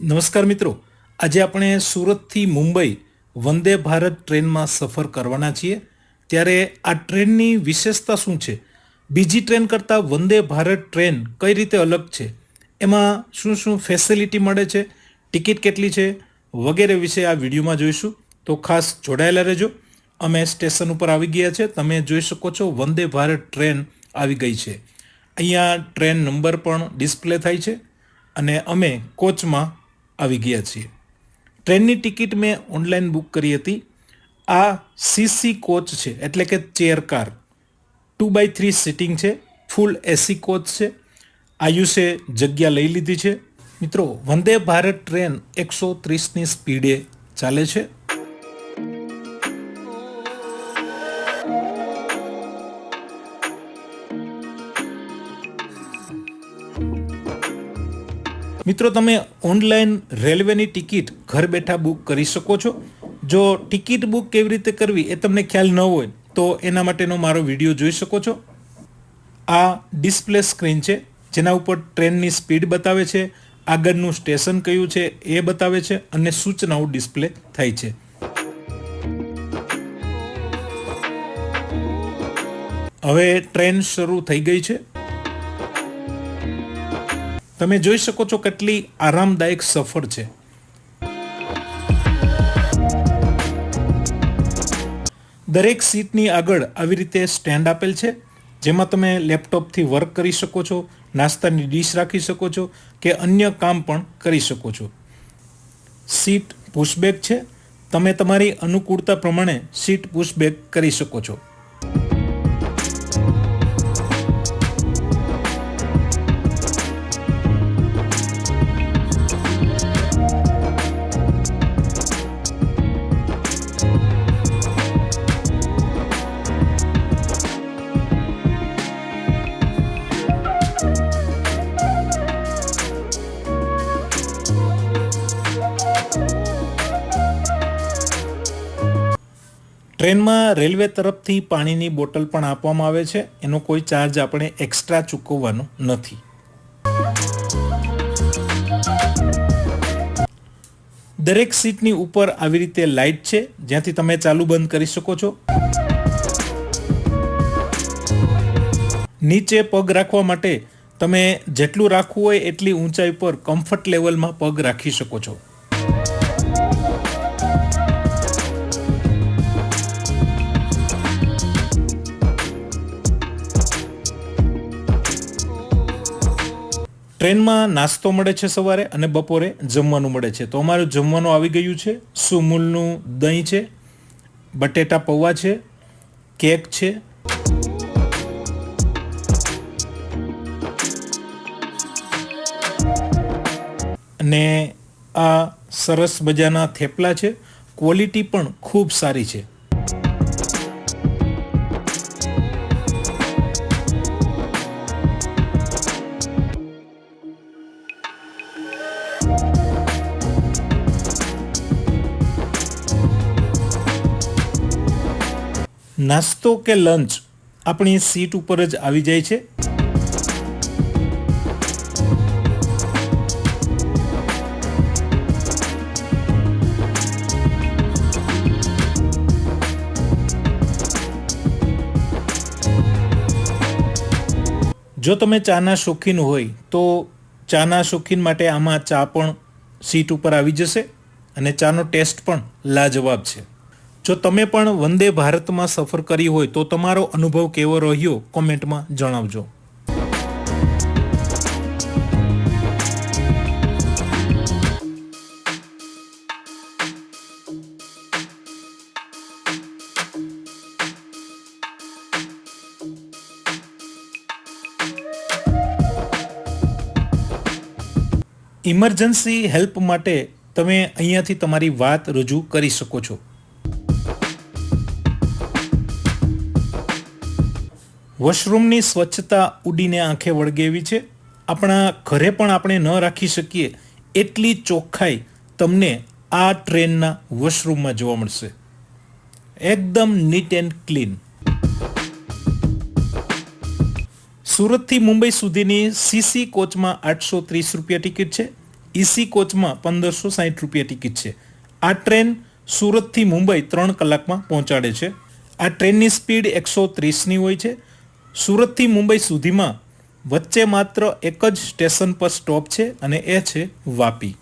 નમસ્કાર મિત્રો. આજે આપણે સુરતથી મુંબઈ વંદે ભારત ટ્રેનમાં સફર કરવાના છીએ. ત્યારે આ ટ્રેનની વિશેષતા શું છે? બીજી ટ્રેન કરતાં વંદે ભારત ટ્રેન કઈ રીતે અલગ છે? એમાં શું શું ફેસિલિટી મળે છે? ટિકિટ કેટલી છે? વગેરે વિશે આ વિડીયોમાં જોઈશું. તો ખાસ જોડાયેલા રહેજો. અમે સ્ટેશન ઉપર આવી ગયા છે. તમે જોઈ શકો છો વંદે ભારત ટ્રેન આવી ગઈ છે. અહીંયા ટ્રેન નંબર પણ ડિસ્પ્લે થાય છે. અને અમે કોચમાં આવી ગયા છીએ. ટ્રેનની ટિકિટ મેં ઓનલાઈન બુક કરી હતી. આ સીસી કોચ છે, એટલે કે chair car. Two by three seating છે ફૂલ એસી કોચ છે. આયુષે જગ્યા લઈ લીધી છે. મિત્રો, વંદે ભારત ટ્રેન એકસો ત્રીસની સ્પીડે ચાલે છે. મિત્રો, તમે ઓનલાઈન રેલવેની ટિકિટ ઘર બેઠા બુક કરી શકો છો. જો ટિકિટ બુક કેવી રીતે કરવી એ તમને ખ્યાલ ન હોય, તો એના માટેનો મારો વીડિયો જોઈ શકો છો. આ ડિસ્પ્લે સ્ક્રીન છે, જેના ઉપર ટ્રેનની સ્પીડ બતાવે છે, આગળનું સ્ટેશન કયું છે એ બતાવે છે, અને સૂચનાઓ ડિસ્પ્લે થાય છે. હવે ટ્રેન શરૂ થઈ ગઈ છે. તમે જોઈ શકો છો કેટલી આરામદાયક સફર છે. દરેક સીટની આગળ આવી રીતે સ્ટેન્ડ આપેલ છે, જેમાં તમે લેપટોપથી વર્ક કરી શકો છો, નાસ્તાની ડીશ રાખી શકો છો કે અન્ય કામ પણ કરી શકો છો. સીટ પુશબેક છે, તમે તમારી અનુકૂળતા પ્રમાણે સીટ પુશબેક કરી શકો છો. ટ્રેનમાં રેલવે તરફથી પાણીની બોટલ પણ આપવામાં આવે છે. એનો કોઈ ચાર્જ આપણે એક્સ્ટ્રા ચૂકવવાનો નથી. દરેક સીટની ઉપર આવી રીતે લાઇટ છે. જ્યાંથી તમે ચાલુ બંધ કરી શકો છો. નીચે પગ રાખવા માટે તમે જેટલું રાખવું હોય એટલી ઊંચાઈ પર કમ્ફર્ટ લેવલમાં પગ રાખી શકો છો. ટ્રેનમાં નાસ્તો મળે છે સવારે અને બપોરે જમવાનું મળે છે. તો અમારું જમવાનું આવી ગયું છે. સુમૂલનું દહીં છે, બટેટા પૌવા છે, કેક છે. અને આ સરસ મજાના થેપલા છે. ક્વોલિટી પણ ખૂબ સારી છે. નાસ્તો કે લંચ આપણી સીટ ઉપર જ આવી જાય છે? જો તમે ચાના શોખીન હોય, તો ચાના શોખીન માટે આમાં ચા પણ સીટ ઉપર આવી જશે અને ચાનો ટેસ્ટ પણ લાજવાબ છે. જો તમે પણ વંદે ભારતમાં સફર કરી હોય તો તમારો અનુભવ કેવો રહ્યો? કોમેન્ટમાં જણાવજો. ઇમરજન્સી હેલ્પ માટે તમે અહીંયાથી તમારી વાત રજૂ કરી શકો છો. વોશરૂમની સ્વચ્છતા ઉડીને આંખે વળગેવી છે. આપણા ઘરે પણ આપણે ન રાખી શકીએ એટલી ચોખ્ખાઈ તમને આ ટ્રેનના વોશરૂમમાં જોવા મળશે. એકદમ નીટ એન્ડ ક્લીન. સુરતથી મુંબઈ સુધીની સીસી કોચમાં આઠસો ત્રીસ રૂપિયા ટિકિટ છે. ઈસી કોચમાં પંદરસો સાહીઠ રૂપિયા ટિકિટ છે. આ ટ્રેન સુરતથી મુંબઈ ત્રણ કલાકમાં પહોંચાડે છે. આ ટ્રેનની સ્પીડ એકસો ત્રીસની હોય છે. સુરતથી મુંબઈ સુધીમાં વચ્ચે માત્ર એક જ સ્ટેશન પર સ્ટોપ છે અને એ છે વાપી.